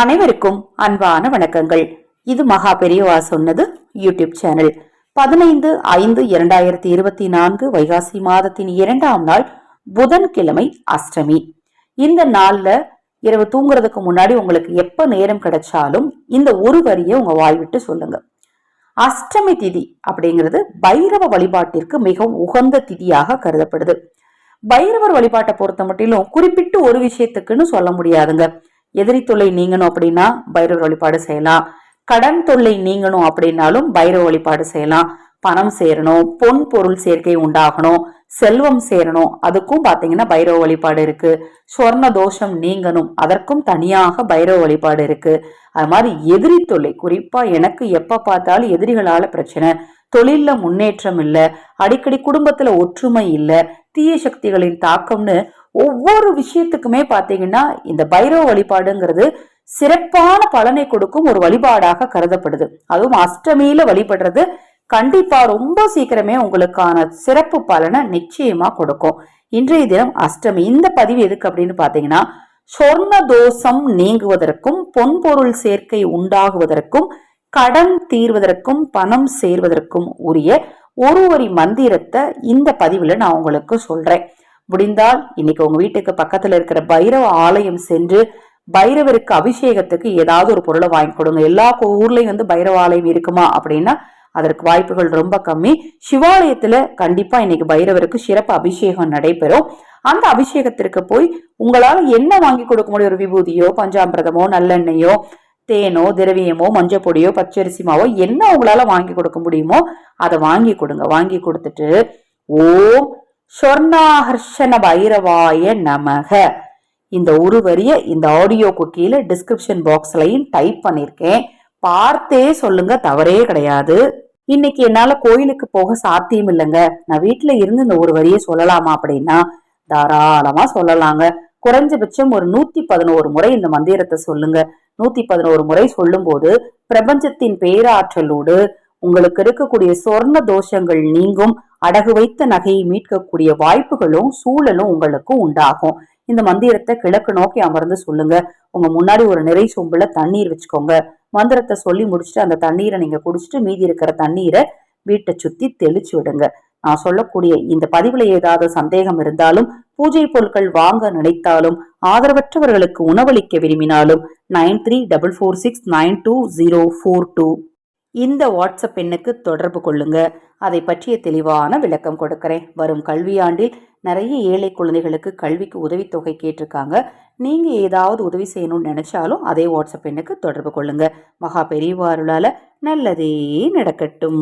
அனைவருக்கும் அன்பான வணக்கங்கள். இது மகா பெரியவா சொன்னது யூடியூப் சேனல். பதினைந்து ஐந்து இரண்டாயிரத்தி இருபத்தி நான்கு வைகாசி மாதத்தின் இரண்டாம் நாள் புதன்கிழமை அஷ்டமி. இந்த நாள்ல இரவு தூங்குறதுக்கு முன்னாடி உங்களுக்கு எப்ப நேரம் கிடைச்சாலும் இந்த ஒரு வரியை உங்க வாய்விட்டு சொல்லுங்க. அஷ்டமி திதி அப்படிங்கிறது பைரவ வழிபாட்டிற்கு மிகவும் உகந்த திதியாக கருதப்படுது. பைரவர் வழிபாட்டை பொறுத்த மட்டிலும் குறிப்பிட்டு ஒரு விஷயத்துக்குன்னு சொல்ல முடியாதுங்க. எதிரி தொல்லை நீங்கணும் அப்படின்னா பைரவர் வழிபாடு செய்யலாம். கடன் தொல்லை நீங்கணும் அப்படின்னாலும் பைரவ வழிபாடு செய்யலாம். பணம் சேரணும் பொன் பொருள் சேர்க்கை உண்டாகணும் செல்வம் சேரணும். அதுக்கும் பாத்தீங்கன்னா பைரவ வழிபாடு இருக்கு. சொர்ண தோஷம் நீங்கணும். அதற்கும் தனியாக பைரவ வழிபாடு இருக்கு. அது மாதிரி எதிரி தொல்லை குறிப்பா எனக்கு எப்ப பார்த்தாலும் எதிரிகளால பிரச்சனை. தொழில்ல முன்னேற்றம் இல்ல. அடிக்கடி குடும்பத்துல ஒற்றுமை இல்ல. தீய சக்திகளின் தாக்கம்னு ஒவ்வொரு விஷயத்துக்குமே பார்த்தீங்கன்னா இந்த பைரவ வழிபாடுங்கிறது சிறப்பான பலனை கொடுக்கும் ஒரு வழிபாடாக கருதப்படுது. அதுவும் அஷ்டமியில வழிபடுறது கண்டிப்பா ரொம்ப சீக்கிரமே உங்களுக்கான சிறப்பு பலனை நிச்சயமா கொடுக்கும். இன்றைய தினம் அஷ்டமி. இந்த பதிவு எதுக்கு அப்படின்னு பாத்தீங்கன்னா சொர்ண தோஷம் நீங்குவதற்கும் பொன்பொருள் சேர்க்கை உண்டாகுவதற்கும் கடன் தீர்வதற்கும் பணம் சேர்வதற்கும் உரிய ஒரு ஒரு மந்திரத்தை இந்த பதிவுல நான் உங்களுக்கு சொல்றேன். முடிந்தால் இன்னைக்கு உங்க வீட்டுக்கு பக்கத்துல இருக்கிற பைரவ ஆலயம் சென்று பைரவருக்கு அபிஷேகத்துக்கு ஏதாவது ஒரு பொருளை வாங்கி கொடுங்க. எல்லா ஊர்லயும் வந்து பைரவ ஆலயம் இருக்குமா அப்படின்னா அதற்கு வாய்ப்புகள் ரொம்ப கம்மி. சிவாலயத்துல கண்டிப்பா இன்னைக்கு பைரவருக்கு சிறப்பு அபிஷேகம் நடைபெறும். அந்த அபிஷேகத்திற்கு போய் உங்களால என்ன வாங்கி கொடுக்க முடியும்? ஒரு விபூதியோ பஞ்சாமிரதமோ நல்லெண்ணெயோ தேனோ திரவியமோ மஞ்சள் பொடியோ பச்சரிசி மாவோ என்ன உங்களால வாங்கி கொடுக்க முடியுமோ அதை வாங்கி கொடுங்க. வாங்கி கொடுத்துட்டு ஓம் சொர்ணாஹர்ஷன பைரவாய நமக. இந்த ஒரு வரிய இந்த ஆடியோக்கு கீழே டிஸ்கிரிப்ஷன் பாக்ஸ்லையும் டைப் பண்ணியிருக்கேன் பார்த்தே சொல்லுங்க தவறே கிடையாது. இன்னைக்கு என்னால கோயிலுக்கு போக சாத்தியம் இல்லைங்க. நான் வீட்டுல இருந்து இந்த ஒரு வரியை சொல்லலாமா அப்படின்னா தாராளமா சொல்லலாங்க. குறைஞ்சபட்சம் ஒரு நூத்தி பதினோரு முறை இந்த மந்திரத்தை சொல்லுங்க. நூத்தி பதினோரு முறை சொல்லும் போது பிரபஞ்சத்தின் பேராற்றலோடு உங்களுக்கு இருக்கக்கூடிய சொர்ண தோஷங்கள் நீங்கும். அடகு வைத்த நகையை மீட்கக்கூடிய வாய்ப்புகளும் சூழலும் உங்களுக்கு உண்டாகும். இந்த மந்திரத்தை கிழக்கு நோக்கி அமர்ந்து சொல்லுங்க. உங்க முன்னாடி ஒரு நிறை சொம்புல தண்ணீர் வச்சுக்கோங்க. மந்திரத்தை சொல்லி முடிச்சுட்டு அந்த தண்ணீரை நீங்க குடிச்சிட்டு மீதி இருக்கிற தண்ணீரை வீட்டை சுத்தி தெளிச்சு விடுங்க. நான் சொல்லக்கூடிய இந்த பதிவுல ஏதாவது சந்தேகம் இருந்தாலும் பூஜை பொருட்கள் வாங்க நினைத்தாலும் ஆதரவற்றவர்களுக்கு உணவளிக்க விரும்பினாலும் nine three double four six nine two zero four two இந்த வாட்ஸ்அப் எண்ணுக்கு தொடர்பு கொள்ளுங்க. அதை பற்றிய தெளிவான விளக்கம் கொடுக்கிறேன். வரும் கல்வியாண்டில் நிறைய ஏழை குழந்தைகளுக்கு கல்விக்கு உதவித்தொகை கேட்டிருக்காங்க. நீங்க ஏதாவது உதவி செய்யணும்னு நினைச்சாலும் அதே வாட்ஸ்அப் எண்ணுக்கு தொடர்பு கொள்ளுங்க. மகா பெரியவாருளால நல்லதே நடக்கட்டும்.